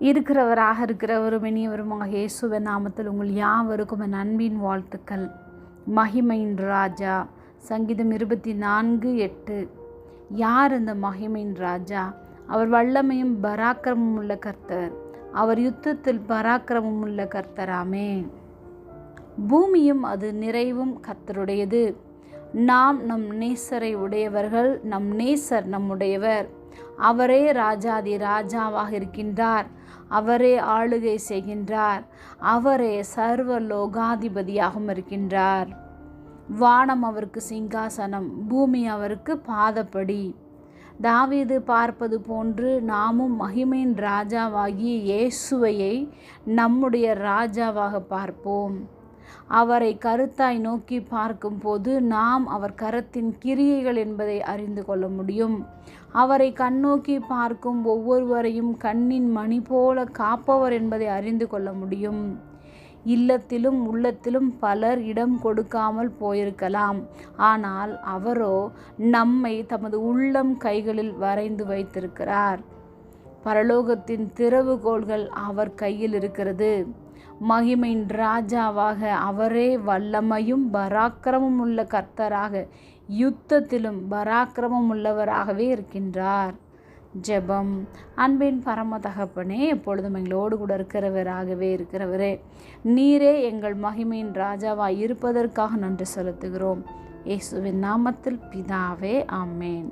இருக்கிறவராக இருக்கிறவரும் இனியவருமாக இயேசுவின் நாமத்தில் உங்கள் யாவருக்கும் என் அன்பின் வாழ்த்துக்கள். மகிமையின் ராஜா சங்கீதம் இருபத்தி நான்கு எட்டு. யார் அந்த மகிமையின் ராஜா? அவர் வல்லமையும் பராக்கிரமும் உள்ள கர்த்தர். அவர் யுத்தத்தில் பராக்கிரமும் உள்ள கர்த்தராமே பூமியும் அது நிறைவும் கர்த்தருடையது. நாம் நம் நேசரை உடையவர்கள் நம் நேசர் நம்முடையவர். அவரே ராஜாதி ராஜாவாக இருக்கின்றார். அவரே ஆளுகை செய்கின்றார். அவரே சர்வ லோகாதிபதியாகவும் இருக்கின்றார். வானம் அவருக்கு சிங்காசனம் பூமி அவருக்கு பாதப்படி. தாவீது பார்ப்பது போன்று நாமும் மகிமையின் ராஜாவாகிய இயேசுவையை நம்முடைய ராஜாவாக பார்ப்போம். அவரை கருத்தாய் நோக்கி பார்க்கும்போது நாம் அவர் கரத்தின் கிரியைகள் என்பதை அறிந்து கொள்ள முடியும். அவரை கண்ணோக்கி பார்க்கும் ஒவ்வொருவரையும் கண்ணின் மணி போல காப்பவர் என்பதை அறிந்து கொள்ள முடியும். இல்லத்திலும் உள்ளத்திலும் பலர் இடம் கொடுக்காமல் போயிருக்கலாம். ஆனால் அவரோ நம்மை தமது உள்ளம் கைகளில் வரைந்து வைத்திருக்கிறார். பரலோகத்தின் திறவுகோள்கள் அவர் கையில் இருக்கிறது. மகிமையின் ராஜாவாக அவரே வல்லமையும் பராக்கிரமும் உள்ள கர்த்தராக யுத்தத்திலும் பராக்கிரமம் உள்ளவராகவே இருக்கின்றார். ஜெபம். அன்பின் பரம தகப்பனே எப்பொழுதும் எங்களோடு கூட இருக்கிறவராகவே இருக்கிறவரே நீரே எங்கள் மகிமையின் ராஜாவாய் இருப்பதற்காக நன்றி செலுத்துகிறோம். இயேசுவின் நாமத்தில் பிதாவே ஆமேன்.